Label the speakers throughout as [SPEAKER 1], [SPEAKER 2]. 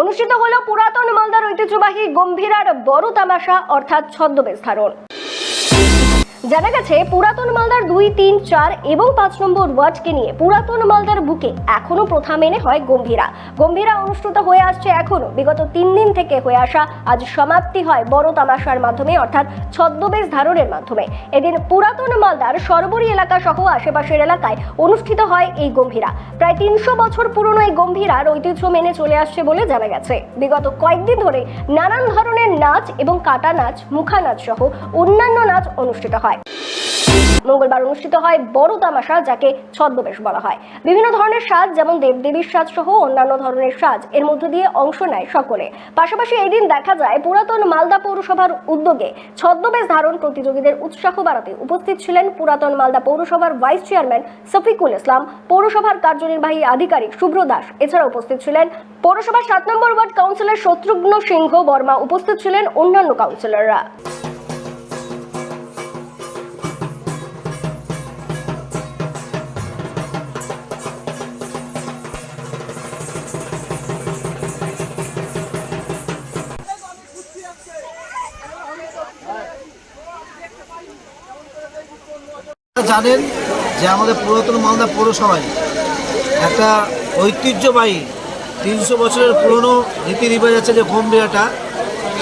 [SPEAKER 1] অনুষ্ঠিত হলো পুরাতন মালদার ঐতিহ্যবাহী গম্ভীরার বড় তামাশা অর্থাৎ ছদ্মবেশ ধারণ। জানা গেছে, পুরাতন মালদার দুই, তিন, চার এবং পাঁচ নম্বর ওয়ার্ডকে নিয়ে পুরাতন মালদার বুকে এখনও প্রথা মেনে হয় গম্ভীরা। গম্ভীরা অনুষ্ঠিত হয়ে আসছে এখনও। বিগত তিন দিন থেকে হয়ে আসা আজ সমাপ্তি হয় বড় তামাশার মাধ্যমে, অর্থাৎ ছদ্মবেশ ধারণের মাধ্যমে। এদিন পুরাতন মালদার সরবরি এলাকা সহ আশেপাশের এলাকায় অনুষ্ঠিত হয় এই গম্ভীরা। প্রায় তিনশো বছর পুরনো এই গম্ভীরার ঐতিহ্য মেনে চলে আসছে বলে জানা গেছে। বিগত কয়েকদিন ধরে নানান ধরনের নাচ এবং কাটা নাচ, মুখা নাচ সহ অন্যান্য নাচ অনুষ্ঠিত হয়। মঙ্গলবার অনুষ্ঠিত হয় বড় তামাশা, যাকে ছদ্মবেশ বলা হয়। বিভিন্ন ধরনের সাজ, যেমন দেবদেবীর সাজ সহ অন্যান্য ধরনের সাজ, এর মধ্য দিয়ে অংশ নেয় সকলে। পাশাপাশি এই দিন দেখা যায় পুরাতন মালদা পৌরসভার উদ্যোগে ছদ্মবেশ ধারণ প্রতিযোগীদের উৎসাহ বাড়াতে উপস্থিত ছিলেন পুরাতন মালদা পৌরসভার ভাইস চেয়ারম্যান সফিকুল ইসলাম, পৌরসভার কার্যনির্বাহী আধিকারিক শুভ্র দাস। এছাড়া উপস্থিত ছিলেন পৌরসভার সাত নম্বর ওয়ার্ড কাউন্সিলর শত্রুঘ্ন সিংহ বর্মা। উপস্থিত ছিলেন অন্যান্য কাউন্সিলররা।
[SPEAKER 2] জানেন যে আমাদের পুরাতন মালদা পৌরসভায় একটা ঐতিহ্যবাহী তিনশো বছরের পুরনো রীতি রিবাজ আছে যে ঘোম বিয়াটা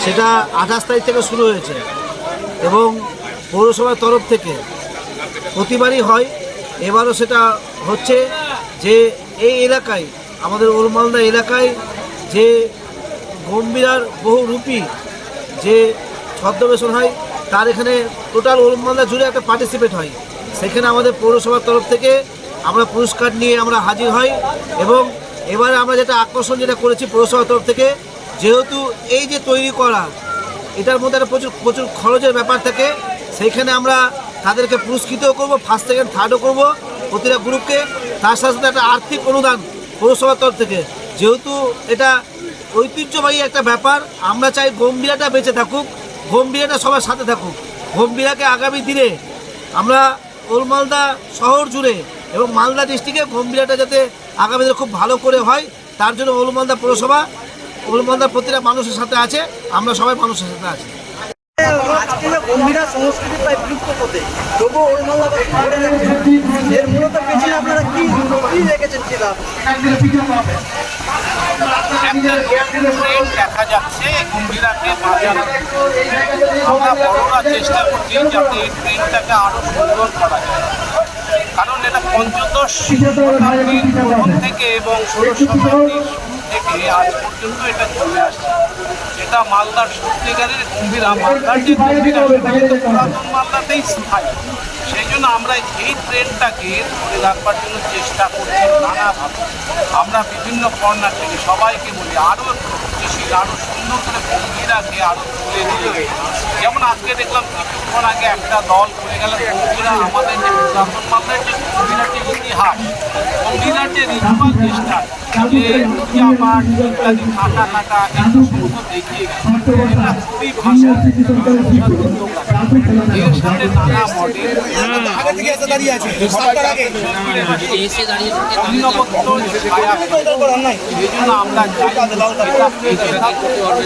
[SPEAKER 2] সেটা আঠাশ তারিখ থেকে শুরু হয়েছে। এবং পৌরসভার তরফ থেকে প্রতিবারই হয়। এবারও সেটা হচ্ছে যে এই এলাকায়, আমাদের ওল মালদা এলাকায় যে গম্ভীরার বহু রূপী যে ছদ্মবেশন হয়, তার এখানে টোটাল ওল মালদা জুড়ে একটা পার্টিসিপেট হয়। সেখানে আমাদের পৌরসভার তরফ থেকে আমরা পুরস্কার নিয়ে আমরা হাজির হই এবং এবারে আমরা যেটা আকর্ষণ যেটা করেছি পৌরসভার তরফ থেকে, যেহেতু এই যে তৈরি করা, এটার মধ্যে একটা প্রচুর প্রচুর খরচের ব্যাপার থাকে, সেইখানে আমরা তাদেরকে পুরস্কৃতও করব ফার্স্ট সেকেন্ড থার্ডও করব প্রতিটা গ্রুপকে। তার সাথে সাথে একটা আর্থিক অনুদান পৌরসভার তরফ থেকে। যেহেতু এটা ঐতিহ্যবাহী একটা ব্যাপার, আমরা চাই গম্ভীরাটা বেঁচে থাকুক, গম্ভীরাটা সবার সাথে থাকুক। গম্ভীরাকে আগামী দিনে আমরা ওল মালদা শহর জুড়ে এবং মালদা ডিস্ট্রিক্টে গম্ভীরাটা যাতে আগামী দিনে খুব ভালো করে হয়, তার জন্য ওল মালদা পৌরসভা, ওল প্রতিটা মানুষের সাথে আছে, আমরা সবাই মানুষের সাথে আছি।
[SPEAKER 3] আপনারা রেখেছেন
[SPEAKER 4] দেখা যাচ্ছে গম্ভীরাকে বাঁচানো আমরা বড়রা চেষ্টা করছি যাতে এই ট্রেনটাকে আরও সুন্দর করা যায় কারণ এটা পঞ্চদশ শতাব্দীর থেকে এবং শতাব্দীর থেকে আজ পর্যন্ত এটা চলে আসছে। এটা মালদার সত্যিকারের গম্ভীরা মালদার যে গম্ভীর কিন্তু পুরাতন মালদাতেই স্থায়ী। সেই জন্য আমরা এই ট্রেনটাকে ধরে রাখবার জন্য চেষ্টা করছি নানাভাবে। আমরা বিভিন্ন কর্নার থেকে সবাইকে বলি, আরও গতিশীল আরও সুন্দর করে গম্ভীরাকে আরও তুলে দিয়ে যেমন আজকে দেখলাম কিছুক্ষণ আগে একটা দল করে গেল গম্ভীরা আমাদের যে পুরাতন মালদার যে গম্ভীরার যে ইতিহাস গম্ভীরার যে রিচুয়াল চেষ্টা যে পূজা পাঠ ইত্যাদি কাটা কাটা এগুলো সমস্ত দেখিয়ে গেছে। এটা খুবই ভালো এর সাথে নানা মডেল আমরা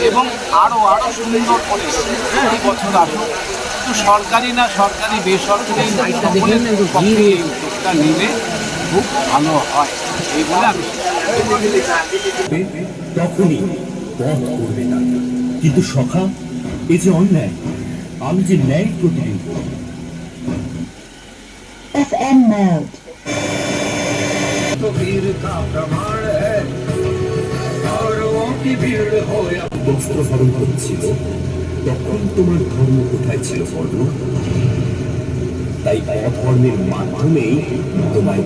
[SPEAKER 4] এবং আরও আরও সুন্দর করে প্রতি বছর আসুক। শুধু সরকারি না সরকারি বেসরকারি সকলের পক্ষে এই উদ্যোগটা নিলে খুব ভালো হয়। এই বলে আমি
[SPEAKER 5] তখনই পথ করবে না। কিন্তু সখা এ যে অন্যায় আমি যে ন্যায় প্রতিদিন
[SPEAKER 6] FM mode.
[SPEAKER 5] হরণ করছিল তখন তোমার ধর্ম কোথায় ছিল বর্ণ? তাই অধর্মের মাধ্যমেই তোমায়